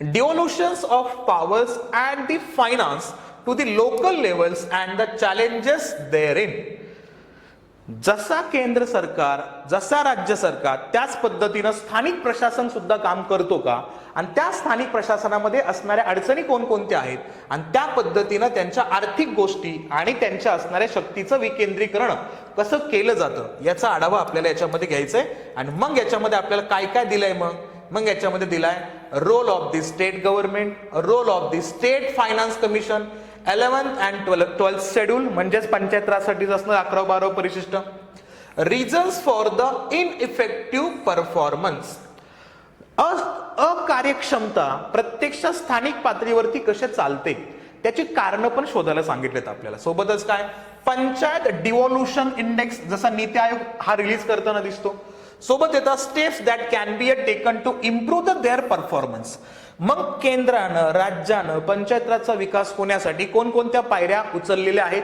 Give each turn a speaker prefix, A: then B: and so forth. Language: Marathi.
A: devolutions of powers and the finance to the local levels and the challenges therein. जसा केंद्र सरकार जसा राज्य सरकार त्याच पद्धतीनं स्थानिक प्रशासन सुद्धा काम करतो का? आणि त्या स्थानिक प्रशासनामध्ये असणाऱ्या अडचणी कोणकोणत्या आहेत? आणि त्या पद्धतीनं त्यांच्या आर्थिक गोष्टी आणि त्यांच्या असणाऱ्या शक्तीचं विकेंद्रीकरण कसं केलं जातं? याचा आढावा आपल्याला याच्यामध्ये घ्यायचा आहे आणि मग याच्यामध्ये आपल्याला काय काय दिलंय मग? मग याच्यामध्ये दिलाय role of the state government role of the state finance commission eleventh and twelfth twelfth schedule म्हणजेच पंचायत राजसाठीच असणार अकरा बारा परिशिष्ट. Reasons for the ineffective performance अकार्यक्षमता प्रत्यक्ष स्थानिक पातळीवरती कसे चालते त्याची कारणं पण शोधायला सांगितलेत आपल्याला. सोबतच काय? पंचायत डिव्होल्युशन इंडेक्स जसा नीती आयोग हा रिलीज करताना दिसतो. सोबत येतात steps that can be a taken to improve the their performance मग केंद्रानं राज्यानं पंचायतराजचा विकास होण्यासाठी कोणकोणत्या पायऱ्या उचललेल्या आहेत?